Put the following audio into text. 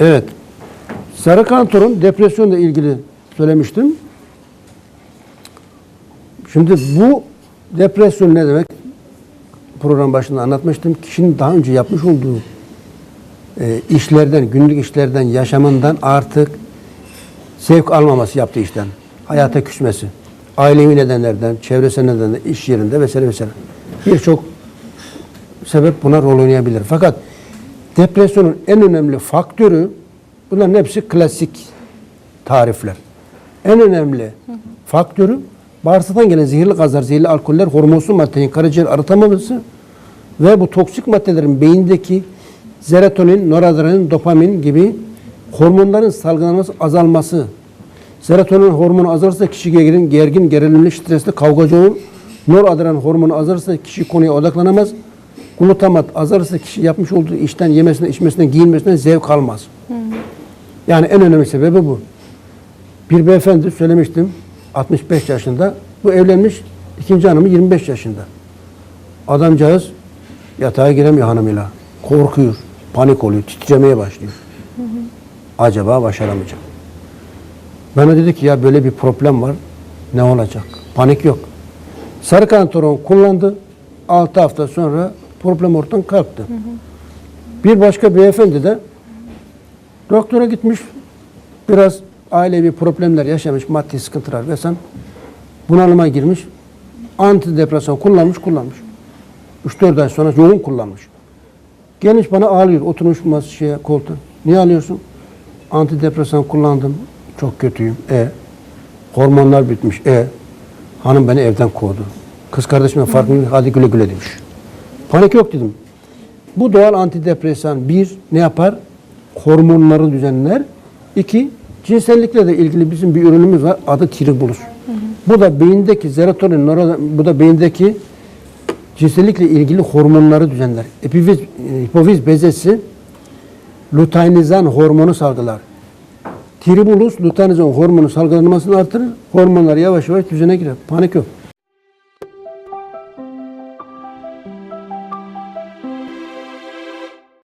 Evet. Sarı kantorun depresyonla ilgili söylemiştim. Şimdi bu depresyon ne demek? Program başında anlatmıştım. Kişinin daha önce yapmış olduğu e, işlerden, günlük işlerden, yaşamından artık zevk almaması yaptığı işten. Hayata küsmesi. Ailevi nedenlerden, çevresel nedenlerden, iş yerinde vesaire vesaire. Birçok sebep buna rol oynayabilir. Fakat depresyonun en önemli faktörü bunların hepsi klasik tarifler. En önemli faktörü bağırsaktan gelen zehirli gazlar, zehirli alkoller, hormonsuz maddenin karaciğer arıtamaması ve bu toksik maddelerin beyindeki serotonin, noradrenalin, dopamin gibi hormonların salgılanması azalması. Serotonin hormonu azalırsa kişi gergin, gergin, gerilimli, stresli, kavgacı olur. Noradrenalin hormonu azalırsa kişi konuya odaklanamaz. Glutamat azalırsa kişi yapmış olduğu işten, yemesinden, içmesinden, giyinmesinden zevk almaz. Yani en önemli sebebi bu. Bir beyefendi söylemiştim 65 yaşında. Bu evlenmiş ikinci hanımı 25 yaşında. Adamcağız yatağa giremiyor hanımıyla. Korkuyor, panik oluyor, titremeye başlıyor. Acaba başaramayacak. Bana dedi ki ya böyle bir problem var. Ne olacak? Panik yok. Sarı kantaron kullandı. 6 hafta sonra problem ortadan kalktı. Bir başka beyefendi de doktora gitmiş. Biraz ailevi problemler yaşamış, maddi sıkıntılar vesaire. Bunalıma girmiş. Antidepresan kullanmış, kullanmış. 3-4 ay sonra yoğun kullanmış. Gelmiş bana ağlıyor. Oturmuş mas şeye koltuğa. Niye ağlıyorsun? Antidepresan kullandım. Çok kötüyüm. E hormonlar bitmiş. E hanım beni evden kovdu. Kız kardeşime farkında hadi güle güle demiş. Panik yok dedim. Bu doğal antidepresan bir ne yapar? Hormonları düzenler. İki cinsellikle de ilgili bizim bir ürünümüz var. Adı tribulus. Bu da beyindeki serotonin, bu da beyindeki cinsellikle ilgili hormonları düzenler. Epifiz, e, hipofiz bezesi luteinizan hormonu salgılar. Tribulus luteinizan hormonu salgılanmasını artırır. Hormonlar yavaş yavaş düzene girer. Panik yok.